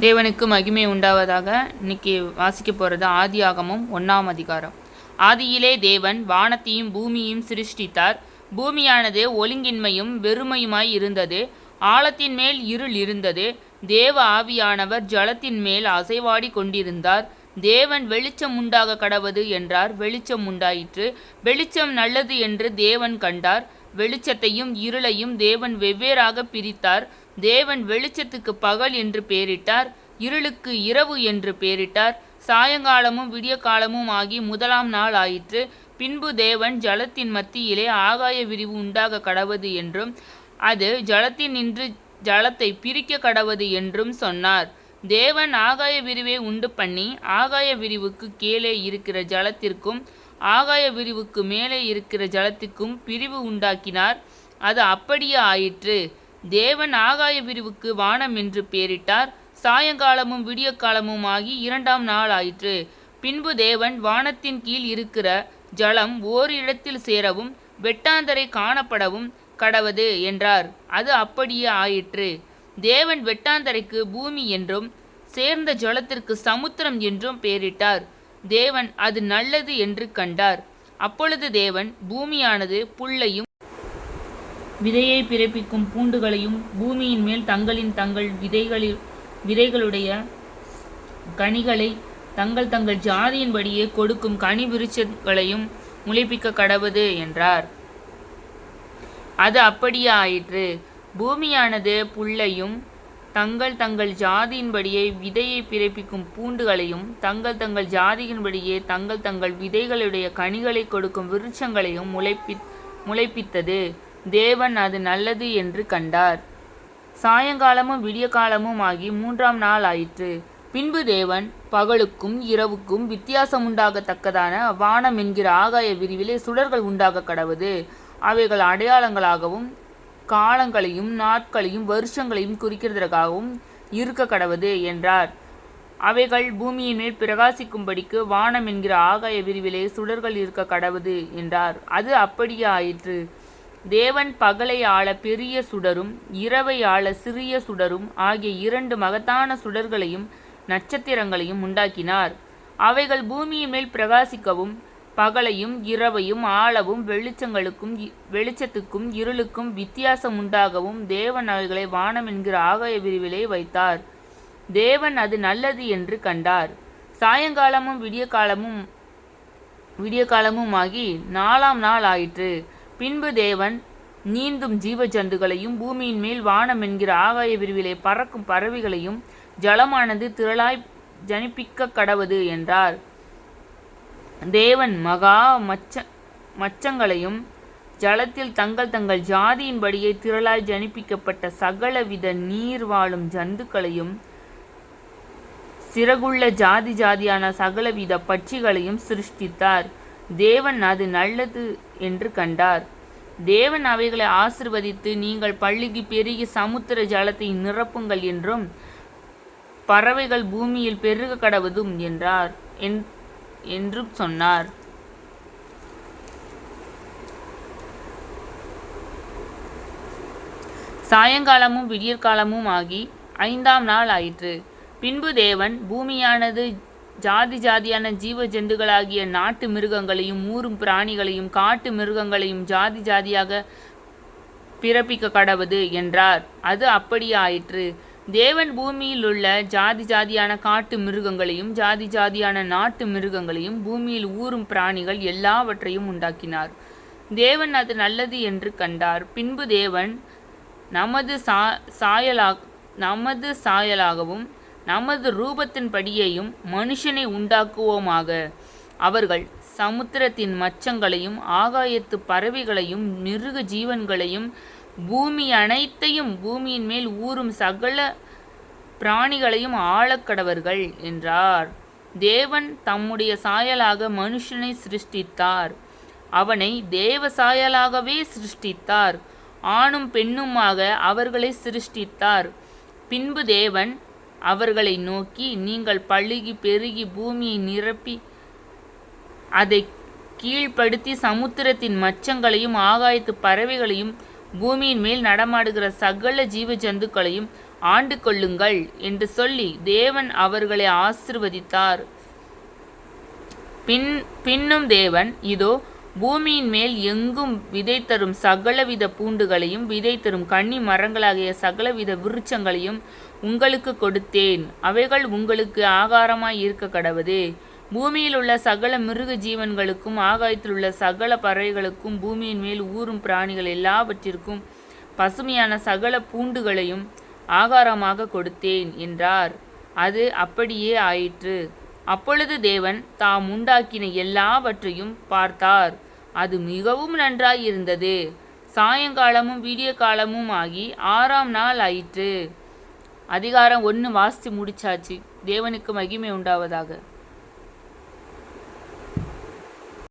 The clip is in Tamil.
தேவனுக்கு மகிமை உண்டாவதாக இன்னைக்கு வாசிக்க போகிறது ஆதியாகமம் ஒன்றாம் அதிகாரம். ஆதியிலே தேவன் வானத்தையும் பூமியையும் சிருஷ்டித்தார். பூமியானது ஒழுங்கின்மையும் வெறுமையுமாய் இருந்தது. ஆழத்தின் மேல் இருள் இருந்தது. தேவ ஆவியானவர் ஜலத்தின் மேல் அசைவாடி கொண்டிருந்தார். தேவன் வெளிச்சம் உண்டாக கடவது என்றார். வெளிச்சம் உண்டாயிற்று. வெளிச்சம் நல்லது என்று தேவன் கண்டார். வெளிச்சத்தையும் இருளையும் தேவன் வெவ்வேறாக பிரித்தார். தேவன் வெளிச்சத்துக்கு பகல் என்று பெயரிட்டார் இருளுக்கு இரவு என்று பெயரிட்டார் சாயங்காலமும் விடிய காலமும் ஆகி முதலாம் நாள் ஆயிற்று. பின்பு தேவன் ஜலத்தின் மத்தியிலே ஆகாய விரிவு உண்டாக கடவது என்றும் அது ஜலத்தின் நின்று ஜலத்தை பிரிக்க கடவது என்றும் சொன்னார். தேவன் ஆகாய விரிவை உண்டு பண்ணி ஆகாய விரிவுக்கு கீழே இருக்கிற ஜலத்திற்கும் ஆகாய விரிவுக்கு மேலே இருக்கிற ஜலத்துக்கும் பிரிவு உண்டாக்கினார். அது அப்படியே ஆயிற்று. தேவன் ஆகாய விரிவுக்கு வானம் என்று பெயரிட்டார் சாயங்காலமும் விடிய காலமும் ஆகி இரண்டாம் நாள் ஆயிற்று. பின்பு தேவன் வானத்தின் கீழ் இருக்கிற ஜலம் ஓரிடத்தில் சேரவும் வெட்டாந்தரை காணப்படவும் கடவது என்றார். அது அப்படியே ஆயிற்று. தேவன் வெட்டாந்தரைக்கு பூமி என்றும் சேர்ந்த ஜலத்திற்கு சமுத்திரம் என்றும் பெயரிட்டார் தேவன் அது நல்லது என்று கண்டார். அப்பொழுது தேவன் பூமியானது புல்லையும் விதையை பிறப்பிக்கும் பூண்டுகளையும் பூமியின் மேல் தங்களின் தங்கள் விதைகளில் விதைகளுடைய கனிகளை தங்கள் தங்கள் ஜாதியின்படியே கொடுக்கும் கனி விருட்சங்களையும் முளைப்பிக்க கடவது என்றார். அது அப்படியே ஆயிற்று பூமியானது புல்லையும் தங்கள் தங்கள் ஜாதியின்படியே விதையை பிறப்பிக்கும் பூண்டுகளையும் தங்கள் தங்கள் ஜாதியின்படியே தங்கள் தங்கள் விதைகளுடைய கனிகளை கொடுக்கும் விருட்சங்களையும் முளைப்பி முளைப்பித்தது. தேவன் அது நல்லது என்று கண்டார். சாயங்காலமும் விடிய காலமும் ஆகி மூன்றாம் நாள் ஆயிற்று. பின்பு தேவன் பகலுக்கும் இரவுக்கும் வித்தியாசம் உண்டாகத்தக்கதான வானம் என்கிற ஆகாய விரிவிலே சுடர்கள் உண்டாக கடவுது. அவைகள் அடையாளங்களாகவும் காலங்களையும் நாட்களையும் வருஷங்களையும் குறிக்கிறதற்காகவும் இருக்க கடவது என்றார். அவைகள் பூமியின் மேல் பிரகாசிக்கும்படிக்கு வானம் என்கிற ஆகாய விரிவிலே சுடர்கள் இருக்க கடவுது என்றார். அது அப்படியே ஆயிற்று. தேவன் பகலை ஆள பெரிய சுடரும் இரவை ஆள சிறிய சுடரும் ஆகிய இரண்டு மகத்தான சுடர்களையும் நட்சத்திரங்களையும் உண்டாக்கினார். அவைகள் பூமியின் மேல் பிரகாசிக்கவும் பகலையும் இரவையும் ஆளவும் வெளிச்சங்களுக்கும் வெளிச்சத்துக்கும் இருளுக்கும் வித்தியாசம் உண்டாகவும் தேவன் அவைகளை வானம் என்கிற ஆகாய விரிவிலே வைத்தார். தேவன் அது நல்லது என்று கண்டார். சாயங்காலமும் விடிய காலமும் விடிய காலமும் ஆகி நாலாம் நாள் ஆயிற்று. பின்பு தேவன் நீந்தும் ஜீவ ஜந்துகளையும் பூமியின் மேல் வானம் என்கிற ஆகாய விரிவிலே பறக்கும் பறவைகளையும் ஜலமானது திரளாய் ஜனிப்பிக்க கடவது என்றார். தேவன் மகா மச்ச மச்சங்களையும் ஜலத்தில் தங்கள் தங்கள் ஜாதியின்படியே திரளாய் ஜனிப்பிக்கப்பட்ட சகலவித நீர் வாழும் ஜந்துக்களையும் சிறகுள்ள ஜாதி ஜாதியான சகலவித பட்சிகளையும் சிருஷ்டித்தார். தேவன் அது நல்லது என்று கண்டார். தேவன் அவைகளை ஆசிர்வதித்து நீங்கள் பள்ளிக்கு பெருகி சமுத்திர ஜலத்தை நிரப்புங்கள் என்றும் பறவைகள் பூமியில் பெருக கடவதும் என்றார் என்றும் சொன்னார். சாயங்காலமும் விடியற்காலமும் ஆகி ஐந்தாம் நாள் ஆயிற்று. பின்பு தேவன் பூமியானது ஜாதி ஜாதியான ஜீவ ஜந்துகளாகிய நாட்டு மிருகங்களையும் ஊரும் பிராணிகளையும் காட்டு மிருகங்களையும் ஜாதி ஜாதியாக பிறப்பிக்க கடவது என்றார். அது அப்படியாயிற்று. தேவன் பூமியில் உள்ள ஜாதி ஜாதியான காட்டு மிருகங்களையும் ஜாதி ஜாதியான நாட்டு மிருகங்களையும் பூமியில் ஊறும் பிராணிகள் எல்லாவற்றையும் உண்டாக்கினார். தேவன் அது நல்லது என்று கண்டார். பின்பு தேவன் நமது சா சாயலா நமது சாயலாகவும் நமது ரூபத்தின்படியையும் மனுஷனை உண்டாக்குவோமாக. அவர்கள் சமுத்திரத்தின் மச்சங்களையும் ஆகாயத்து பறவைகளையும் மிருக ஜீவன்களையும் பூமி அனைத்தையும் பூமியின் மேல் ஊறும் சகல பிராணிகளையும் ஆழக்கடவர்கள் என்றார். தேவன் தம்முடைய சாயலாக மனுஷனை சிருஷ்டித்தார். அவனை தேவ சாயலாகவே சிருஷ்டித்தார். ஆணும் பெண்ணுமாக அவர்களை சிருஷ்டித்தார். பின்பு தேவன் அவர்களை நோக்கி நீங்கள் பழுகி பெருகி பூமியை நிரப்பி அதை கீழ்ப்படுத்தி சமுத்திரத்தின் மச்சங்களையும் ஆகாயத்து பறவைகளையும் பூமியின் மேல் நடமாடுகிற சகல ஜீவ ஜந்துக்களையும் ஆண்டு கொள்ளுங்கள் என்று சொல்லி தேவன் அவர்களை ஆசிர்வதித்தார். பின் பின்னும் தேவன் இதோ பூமியின் மேல் எங்கும் விதை தரும் சகலவித பூண்டுகளையும் விதை தரும் கன்னி மரங்களாகிய சகலவித விருட்சங்களையும் உங்களுக்கு கொடுத்தேன். அவைகள் உங்களுக்கு ஆகாரமாய் இருக்க கடவது. பூமியில் உள்ள சகல மிருக ஜீவன்களுக்கும் ஆகாயத்தில் உள்ள சகல பறவைகளுக்கும் பூமியின் மேல் ஊறும் பிராணிகள் எல்லாவற்றிற்கும் பசுமையான சகல பூண்டுகளையும் ஆகாரமாக கொடுத்தேன் என்றார். அது அப்படியே ஆயிற்று. அப்பொழுது தேவன் தாம் உண்டாக்கின எல்லாவற்றையும் பார்த்தார். அது மிகவும் நன்றாயிருந்தது. சாயங்காலமும் விடிய காலமும் ஆகி ஆறாம் நாள் ஆயிற்று. அதிகாரம் ஒன்று வாசித்து முடிச்சாச்சு. தேவனுக்கு மகிமை உண்டாவதாக.